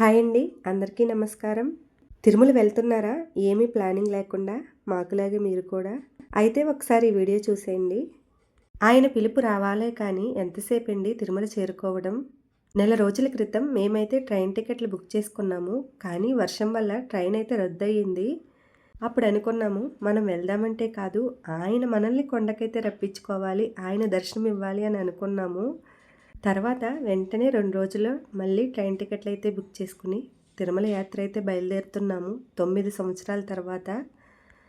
Hi అండి అందరికీ నమస్కారం. తిరుమల వెళ్తున్నారా? ఏమీ ప్లానింగ్ లేకుండా మాకులాగే మీరు కూడా? అయితే ఒకసారి వీడియో చూసేయండి. ఆయన పిలుపు రావాలే కానీ ఎంతసేపు అండి తిరుమల చేరుకోవడం? నెల రోజుల క్రితం మేమైతే ట్రైన్ టికెట్లు బుక్ చేసుకున్నాము కానీ వర్షం వల్ల ట్రైన్ అయితే రద్దయింది అప్పుడు అనుకున్నాము మనం వెళ్దామంటే కాదు ఆయన మనల్ని కొండకైతే రప్పించుకోవాలి ఆయన దర్శనం ఇవ్వాలి అని అనుకున్నాము. తర్వాత వెంటనే రెండు రోజుల్లో మళ్ళీ ట్రైన్ టికెట్లు అయితే బుక్ చేసుకుని తిరుమల యాత్ర అయితే బయలుదేరుతున్నాము. తొమ్మిది సంవత్సరాల తర్వాత.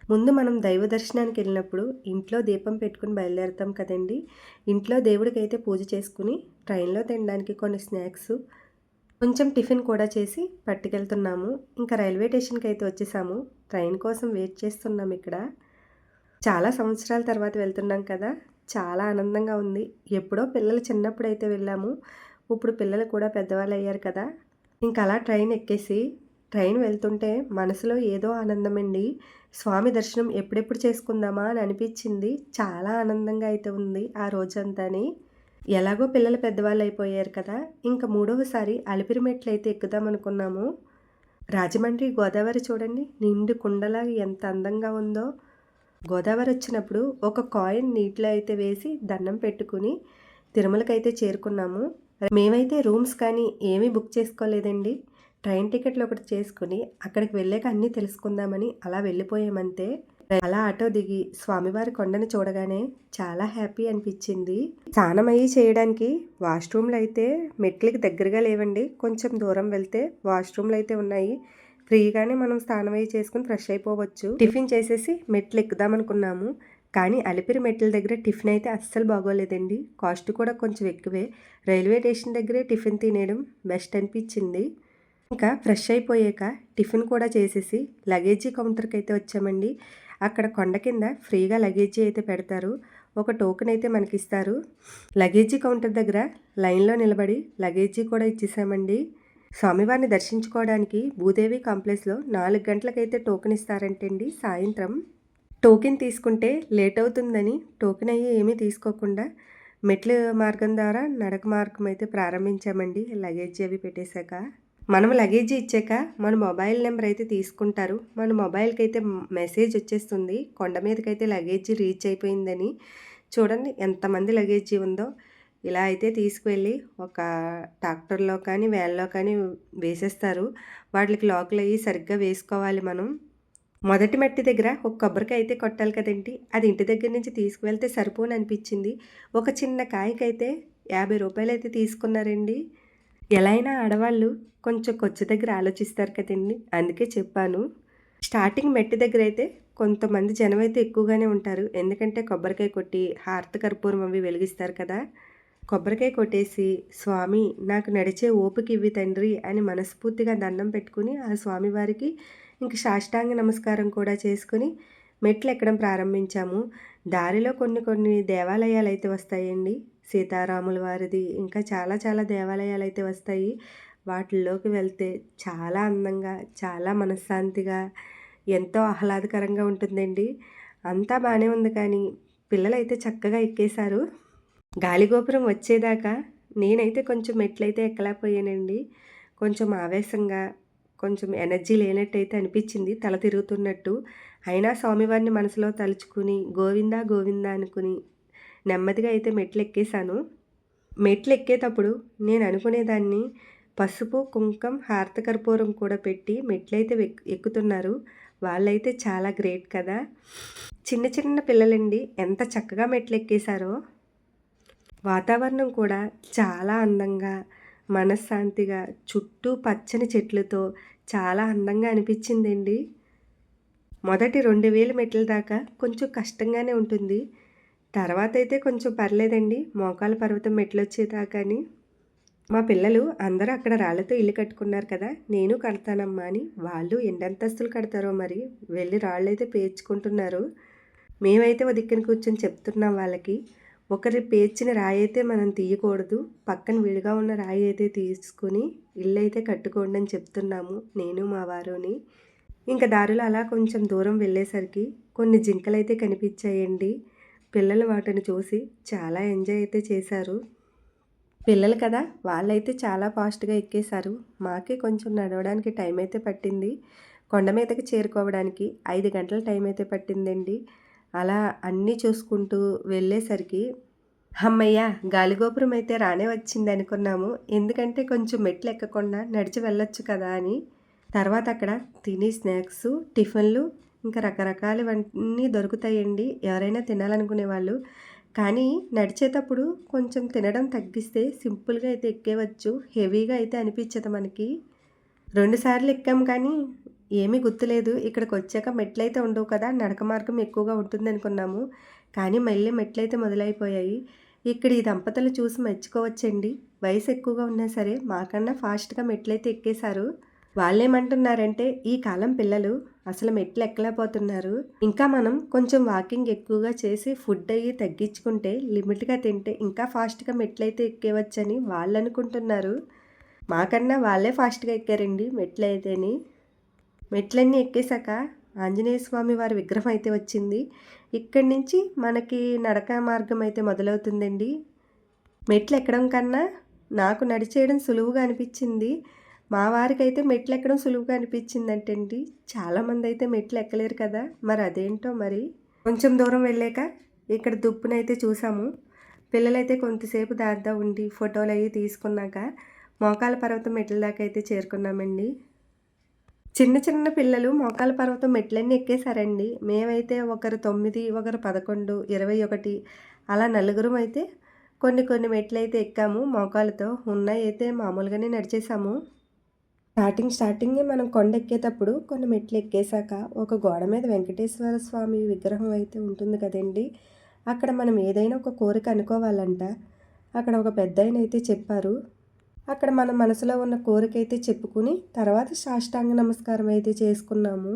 ముందు మనం దైవ దర్శనానికి వెళ్ళినప్పుడు ఇంట్లో దీపం పెట్టుకుని బయలుదేరుతాం కదండి. ఇంట్లో దేవుడికి అయితే పూజ చేసుకుని ట్రైన్లో తినడానికి కొన్ని స్నాక్స్ కొంచెం టిఫిన్ కూడా చేసి పట్టుకెళ్తున్నాము. ఇంకా రైల్వే స్టేషన్కి అయితే వచ్చేసాము. ట్రైన్ కోసం వెయిట్ చేస్తున్నాం ఇక్కడ. చాలా సంవత్సరాల తర్వాత వెళ్తున్నాం కదా. చాలా ఆనందంగా ఉంది. ఎప్పుడో పిల్లలు చిన్నప్పుడు అయితే వెళ్ళాము. ఇప్పుడు పిల్లలు కూడా పెద్దవాళ్ళు అయ్యారు కదా. ఇంకా అలా ట్రైన్ ఎక్కేసి ట్రైన్ వెళ్తుంటే మనసులో ఏదో ఆనందం అండి స్వామి దర్శనం ఎప్పుడెప్పుడు చేసుకుందామా అని అనిపించింది. చాలా ఆనందంగా అయితే ఉంది ఆ రోజంతాని. ఎలాగో పిల్లలు పెద్దవాళ్ళు అయిపోయారు కదా. ఇంకా మూడవసారి అలిపిరి మెట్లు అయితే ఎక్కుదాం అనుకున్నాము. రాజమండ్రి గోదావరి చూడండి నిండు కుండలా ఎంత అందంగా ఉందో. గోదావరి వచ్చినప్పుడు ఒక కాయిన్ నీటిలో అయితే వేసి దండం పెట్టుకుని తిరుమలకైతే చేరుకున్నాము. మేమైతే రూమ్స్ కానీ ఏమీ బుక్ చేసుకోలేదండి. ట్రైన్ టికెట్లు ఒకటి చేసుకుని అక్కడికి వెళ్ళాక అన్నీ తెలుసుకుందామని అలా వెళ్ళిపోయామంతే. అలా ఆటో దిగి స్వామివారి కొండను చూడగానే చాలా హ్యాపీ అనిపించింది. స్నానం అయ్యి చేయడానికి వాష్రూమ్లు అయితే మెట్లకి దగ్గరగా లేవండి. కొంచెం దూరం వెళ్తే వాష్రూమ్లు అయితే ఉన్నాయి. ఫ్రీగానే మనం స్నానం అయ్యి చేసుకుని ఫ్రెష్ అయిపోవచ్చు. టిఫిన్ చేసేసి మెట్లు ఎక్కుదాం అనుకున్నాము కానీ అలిపిరి మెట్ల దగ్గర టిఫిన్ అయితే అస్సలు బాగోలేదండి. కాస్ట్ కూడా కొంచెం ఎక్కువే. రైల్వే స్టేషన్ దగ్గరే టిఫిన్ తినేయడం బెస్ట్ అనిపించింది. ఇంకా ఫ్రెష్ అయిపోయాక టిఫిన్ కూడా చేసేసి లగేజీ కౌంటర్కి అయితే వచ్చామండి. అక్కడ కొండ కింద ఫ్రీగా లగేజీ అయితే పెడతారు. ఒక టోకెన్ అయితే మనకి ఇస్తారు లగేజీ కౌంటర్ దగ్గర లైన్లో నిలబడి లగేజీ కూడా ఇచ్చేసామండి. స్వామివారిని దర్శించుకోవడానికి భూదేవి కాంప్లెక్స్లో నాలుగు గంటలకైతే టోకెన్ ఇస్తారంటండి సాయంత్రం. టోకెన్ తీసుకుంటే లేట్ అవుతుందని టోకెన్ అయ్యి ఏమీ తీసుకోకుండా మెట్ల మార్గం ద్వారా నడక మార్గం అయితే ప్రారంభించామండి. లగేజ్ అవి పెట్టేశాక. మనం లగేజ్ ఇచ్చాక మన మొబైల్ నెంబర్ అయితే తీసుకుంటారు. మన మొబైల్కి అయితే మెసేజ్ వచ్చేస్తుంది. కొండ మీదకైతే లగేజ్ రీచ్ అయిపోయిందని. చూడండి ఎంతమంది లగేజ్ ఉందో. ఇలా అయితే తీసుకువెళ్ళి ఒక ట్రాక్టర్లో కానీ వ్యాన్లో కానీ వేసేస్తారు. వాటికి లోకల్ అయ్యి సరిగ్గా వేసుకోవాలి మనం. మొదటి మట్టి దగ్గర ఒక కొబ్బరికాయ అయితే కొట్టాలి కదండి. అది ఇంటి దగ్గర నుంచి తీసుకువెళ్తే సరిపోని అనిపించింది. ఒక చిన్న కాయకైతే యాభై రూపాయలు అయితే తీసుకున్నారండి. ఎలా అయినా ఆడవాళ్ళు కొంచెం కొచ్చి దగ్గర ఆలోచిస్తారు కదండి. అందుకే చెప్పాను. స్టార్టింగ్ మెట్టి దగ్గర అయితే కొంతమంది జనం అయితే ఎక్కువగానే ఉంటారు. ఎందుకంటే కొబ్బరికాయ కొట్టి హారత కర్పూరం అవి వెలిగిస్తారు కదా. కొబ్బరికాయ కొట్టేసి స్వామి నాకు నడిచే ఓపిక ఇవ్వి తండ్రి అని మనస్ఫూర్తిగా దండం పెట్టుకుని ఆ స్వామివారికి ఇంక సాష్టాంగ నమస్కారం కూడా చేసుకుని మెట్లు ఎక్కడం ప్రారంభించాము. దారిలో కొన్ని కొన్ని దేవాలయాలు అయితే వస్తాయండి. సీతారాముల వారిది ఇంకా చాలా చాలా దేవాలయాలు అయితే వస్తాయి. వాటిల్లోకి వెళ్తే చాలా అందంగా చాలా మనశ్శాంతిగా ఎంతో ఆహ్లాదకరంగా ఉంటుందండి. అంతా బాగానే ఉంది కానీ పిల్లలైతే చక్కగా ఎక్కేశారు. గాలిగోపురం వచ్చేదాకా నేనైతే కొంచెం మెట్లయితే ఎక్కలేకపోయానండి. కొంచెం ఆవేశంగా కొంచెం ఎనర్జీ లేనట్టయితే అనిపించింది తల తిరుగుతున్నట్టు. అయినా స్వామివారిని మనసులో తలుచుకుని గోవిందా గోవిందా అనుకుని నెమ్మదిగా అయితే మెట్లు ఎక్కేశాను మెట్లు ఎక్కేటప్పుడు నేను అనుకునేదాన్ని పసుపు కుంకం హార్తకర్పూరం కూడా పెట్టి మెట్లయితే ఎక్కుతున్నారు. వాళ్ళైతే చాలా గ్రేట్ కదా. చిన్న చిన్న పిల్లలండి ఎంత చక్కగా మెట్లు ఎక్కేశారో వాతావరణం కూడా చాలా అందంగా మనశ్శాంతిగా చుట్టూ పచ్చని చెట్లతో చాలా అందంగా అనిపించిందండి. మొదటి రెండు వేల మెట్ల దాకా కొంచెం కష్టంగానే ఉంటుంది. తర్వాత అయితే కొంచెం పర్లేదండి. మోకాల పర్వతం మెట్లు వచ్చేదాకాని మా పిల్లలు అందరూ అక్కడ రాళ్ళతో ఇల్లు కట్టుకున్నారు కదా నేను కడతానమ్మా అని. వాళ్ళు ఎండంతస్తులు కడతారో మరి వెళ్ళి రాళ్ళు అయితే పేర్చుకుంటున్నారు. మేమైతే ఒక కూర్చొని చెప్తున్నాం వాళ్ళకి. ఒకరి పేర్చిన రాయి అయితే మనం తీయకూడదు. పక్కన విడిగా ఉన్న రాయి అయితే తీసుకుని ఇల్లు అయితే కట్టుకోండి అని చెప్తున్నాము. నేను మా వారుని ఇంకా దారిలో అలా కొంచెం దూరం వెళ్ళేసరికి కొన్ని జింకలు అయితే కనిపించాయండి. పిల్లలు వాటిని చూసి చాలా ఎంజాయ్ అయితే చేశారు. పిల్లలు కదా వాళ్ళైతే చాలా ఫాస్ట్గా ఎక్కేశారు. మాకే కొంచెం నడవడానికి టైం అయితే పట్టింది. కొండ మీదకి చేరుకోవడానికి ఐదు గంటల టైం అయితే పట్టిందండి. అలా అన్నీ చూసుకుంటూ వెళ్ళేసరికి అమ్మయ్య గాలిగోపురం అయితే రానే వచ్చింది అనుకున్నాము. ఎందుకంటే కొంచెం మెట్లు ఎక్కకుండా నడిచి వెళ్ళొచ్చు కదా అని. తర్వాత అక్కడ తిని స్నాక్స్ టిఫిన్లు ఇంకా రకరకాలవన్నీ దొరుకుతాయండి. ఎవరైనా తినాలనుకునే వాళ్ళు. కానీ నడిచేటప్పుడు కొంచెం తినడం తగ్గిస్తే సింపుల్గా అయితే ఎక్కేవచ్చు హెవీగా అయితే అనిపించదు మనకి. రెండుసార్లు ఎక్కాం కానీ ఏమీ గుర్తులేదు. ఇక్కడికి వచ్చాక మెట్లయితే ఉండవు కదా నడక మార్గం ఎక్కువగా ఉంటుంది అనుకున్నాము కానీ మళ్ళీ మెట్లయితే మొదలైపోయాయి. ఇక్కడ ఈ దంపతులు చూసి మెచ్చుకోవచ్చండి. వయసు ఎక్కువగా ఉన్నా సరే మాకన్నా ఫాస్ట్గా మెట్లయితే ఎక్కేశారు. వాళ్ళేమంటున్నారంటే ఈ కాలం పిల్లలు అసలు మెట్లు ఎక్కలేకపోతున్నారు. ఇంకా మనం కొంచెం వాకింగ్ ఎక్కువగా చేసి ఫుడ్ అయ్యి తగ్గించుకుంటే లిమిట్గా తింటే ఇంకా ఫాస్ట్గా మెట్లయితే ఎక్కేవచ్చని వాళ్ళు అనుకుంటున్నారు మాకన్నా వాళ్ళే ఫాస్ట్గా ఎక్కారండి మెట్లు మెట్లన్నీ ఎక్కేశాక ఆంజనేయ స్వామి వారి విగ్రహం అయితే వచ్చింది. ఇక్కడి నుంచి మనకి నడక మార్గం అయితే మొదలవుతుందండి. మెట్లు ఎక్కడం కన్నా నాకు నడిచేయడం సులువుగా అనిపించింది. మా వారికి అయితే మెట్లు ఎక్కడం సులువుగా అనిపించింది అంటండి చాలామంది అయితే మెట్లు ఎక్కలేరు కదా. మరి అదేంటో మరి? కొంచెం దూరం వెళ్ళాక ఇక్కడ దుప్పునైతే చూసాము పిల్లలైతే కొంతసేపు దాదా ఉండి ఫోటోలు అవి తీసుకున్నాక మోకాల పర్వతం మెట్ల దాకా అయితే చేరుకున్నామండి. చిన్న చిన్న పిల్లలు మోకాల పర్వతం మెట్లన్నీ ఎక్కేశారండి. మేమైతే ఒకరు తొమ్మిది ఒకరు పదకొండు ఇరవై ఒకటి అలా నలుగురం అయితే కొన్ని కొన్ని మెట్లు అయితే ఎక్కాము. మోకాలతో ఉన్నాయి అయితే మామూలుగానే నడిచేసాము స్టార్టింగ్ స్టార్టింగే మనం కొండ ఎక్కేటప్పుడు కొన్ని మెట్లు ఎక్కేశాక ఒక గోడ మీద వెంకటేశ్వర స్వామి విగ్రహం అయితే ఉంటుంది కదండి. అక్కడ మనం ఏదైనా ఒక కోరిక అనుకోవాలంట. అక్కడ ఒక పెద్ద అయితే చెప్పారు అక్కడ మన మనసులో ఉన్న కోరిక అయితే చెప్పుకుని తర్వాత సాష్టాంగ నమస్కారం అయితే చేసుకున్నాము.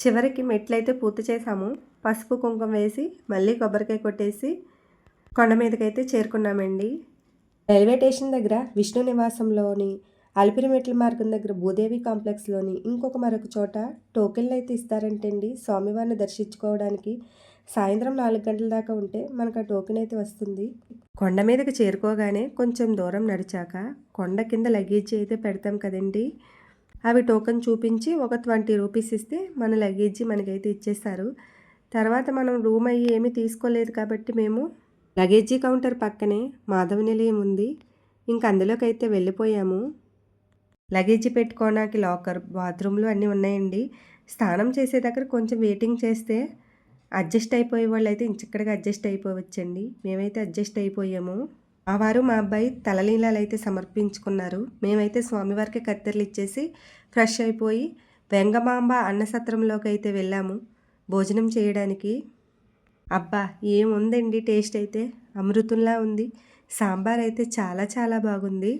చివరికి మెట్లయితే పూర్తి చేసాము పసుపు కుంకుమ వేసి మళ్ళీ కొబ్బరికాయ కొట్టేసి కొండ మీదకైతే చేరుకున్నామండి. రైల్వే స్టేషన్ దగ్గర విష్ణు నివాసంలోని అలిపిరి మెట్ల మార్గం దగ్గర భూదేవి కాంప్లెక్స్లోని ఇంకొక మరొక చోట టోకెన్లు అయితే ఇస్తారంటండి. స్వామివారిని దర్శించుకోవడానికి సాయంత్రం నాలుగు గంటల దాకా ఉంటే మనకు ఆ టోకెన్ అయితే వస్తుంది. కొండ మీదకి చేరుకోగానే కొంచెం దూరం నడిచాక కొండ కింద లగేజ్ అయితే పెడతాం కదండి. అవి టోకెన్ చూపించి ఒక ట్వంటీ రూపీస్ ఇస్తే మన లగేజీ మనకైతే ఇచ్చేస్తారు. తర్వాత మనం రూమ్ అయ్యి ఏమీ తీసుకోలేదు కాబట్టి మేము లగేజీ కౌంటర్ పక్కనే మాధవ నిలయం ఉంది. ఇంక అందులోకి అయితే వెళ్ళిపోయాము. లగేజీ పెట్టుకోవడానికి లాకర్ బాత్రూమ్లు అన్నీ ఉన్నాయండి. స్నానం చేసే దగ్గర కొంచెం వెయిటింగ్ చేస్తే అడ్జస్ట్ అయిపోయే వాళ్ళు అయితే ఇంచక్కడిగా అడ్జస్ట్ అయిపోవచ్చండి. మేమైతే అడ్జస్ట్ అయిపోయాము. ఆ వారు మా అబ్బాయి తలలీలాలు అయితే సమర్పించుకున్నారు. మేమైతే స్వామివారికి కత్తెరలు ఇచ్చేసి ఫ్రెష్ అయిపోయి వెంగమాంబ అన్నసత్రంలోకి అయితే వెళ్ళాము భోజనం చేయడానికి. అబ్బా ఏముందండి టేస్ట్ అయితే? అమృతంలా ఉంది. సాంబార్ అయితే చాలా చాలా బాగుంది.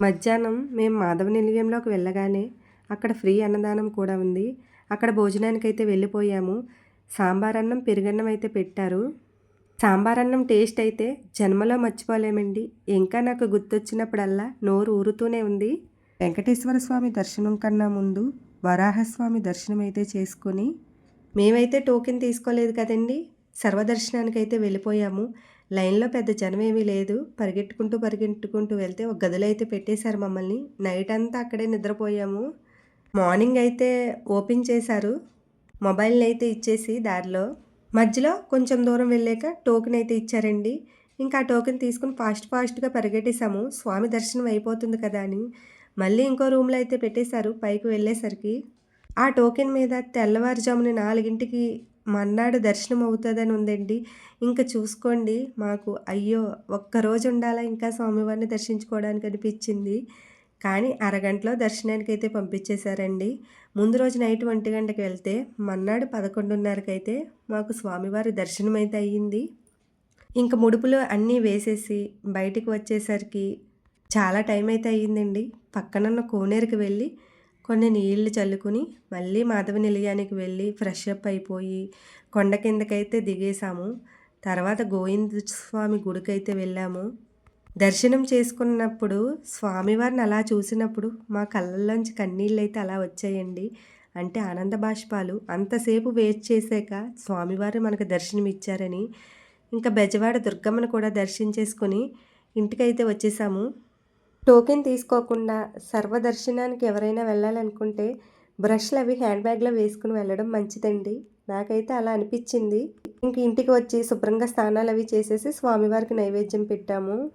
మధ్యాహ్నం మేము మాధవ నిలయంలోకి వెళ్ళగానే అక్కడ ఫ్రీ అన్నదానం కూడా ఉంది. అక్కడ భోజనానికి అయితే వెళ్ళిపోయాము. సాంబార్ అన్నం పెరుగన్నం అయితే పెట్టారు. సాంబార్ అన్నం టేస్ట్ అయితే జన్మలో మర్చిపోలేమండి. ఇంకా నాకు గుర్తొచ్చినప్పుడల్లా నోరు ఊరుతూనే ఉంది. వెంకటేశ్వర స్వామి దర్శనం కన్నా ముందు వరాహస్వామి దర్శనం అయితే చేసుకొని మేమైతే టోకెన్ తీసుకోలేదు కదండి. సర్వదర్శనానికి అయితే వెళ్ళిపోయాము. లైన్లో పెద్ద జనం ఏమీ లేదు. పరిగెట్టుకుంటూ పరిగెట్టుకుంటూ వెళ్తే ఒక గదిలో అయితే పెట్టేశారు మమ్మల్ని. నైట్ అంతా అక్కడే నిద్రపోయాము. మార్నింగ్ అయితే ఓపెన్ చేశారు. మొబైల్ని అయితే ఇచ్చేసి దారిలో. మధ్యలో కొంచెం దూరం వెళ్ళాక టోకెన్ అయితే ఇచ్చారండి. ఇంకా ఆ టోకెన్ తీసుకుని ఫాస్ట్ ఫాస్ట్గా పరిగెట్టేశాము. స్వామి దర్శనం అయిపోతుంది కదా అని. మళ్ళీ ఇంకో రూమ్లో అయితే పెట్టేశారు పైకి వెళ్ళేసరికి. ఆ టోకెన్ మీద తెల్లవారుజామున నాలుగింటికి మన్నాడు దర్శనం అవుతుందని ఉందండి. ఇంకా చూసుకోండి మాకు అయ్యో ఒక్కరోజు ఉండాలా ఇంకా స్వామివారిని దర్శించుకోవడానికి అనిపించింది. కానీ అరగంటలో దర్శనానికి అయితే పంపించేశారండి. ముందు రోజు నైట్ ఒంటి గంటకి వెళ్తే మన్నాడు పదకొండున్నరకు అయితే మాకు స్వామివారి దర్శనం అయితే అయ్యింది. ఇంక ముడుపులు అన్నీ వేసేసి బయటికి వచ్చేసరికి చాలా టైం అయితే అయ్యిందండి. పక్కనున్న కోనేరుకి వెళ్ళి కొన్ని నీళ్ళు చల్లుకుని మళ్ళీ మాధవ నిలయానికి వెళ్ళి ఫ్రెష్ అప్ అయిపోయి కొండ కిందకైతే దిగేసాము తర్వాత గోవింద స్వామి గుడికైతే వెళ్ళాము. దర్శనం చేసుకున్నప్పుడు స్వామివారిని అలా చూసినప్పుడు మా కళ్ళల్లోంచి కన్నీళ్ళు అయితే అలా వచ్చాయండి. అంటే ఆనంద బాష్పాలు. అంతసేపు వెయిట్ చేశాక స్వామివారు మనకు దర్శనం ఇచ్చారని ఇంకా బెజవాడ దుర్గమ్మను కూడా దర్శించేసుకొని ఇంటికైతే వచ్చేసాము. టోకెన్ తీసుకోకుండా సర్వదర్శనానికి ఎవరైనా వెళ్ళాలనుకుంటే బ్రష్లు అవి హ్యాండ్ బ్యాగ్లో వేసుకుని వెళ్ళడం మంచిదండి. నాకైతే అలా అనిపించింది. ఇంక ఇంటికి వచ్చి శుభ్రంగా స్నానాలు అవి చేసేసి స్వామివారికి నైవేద్యం పెట్టాము.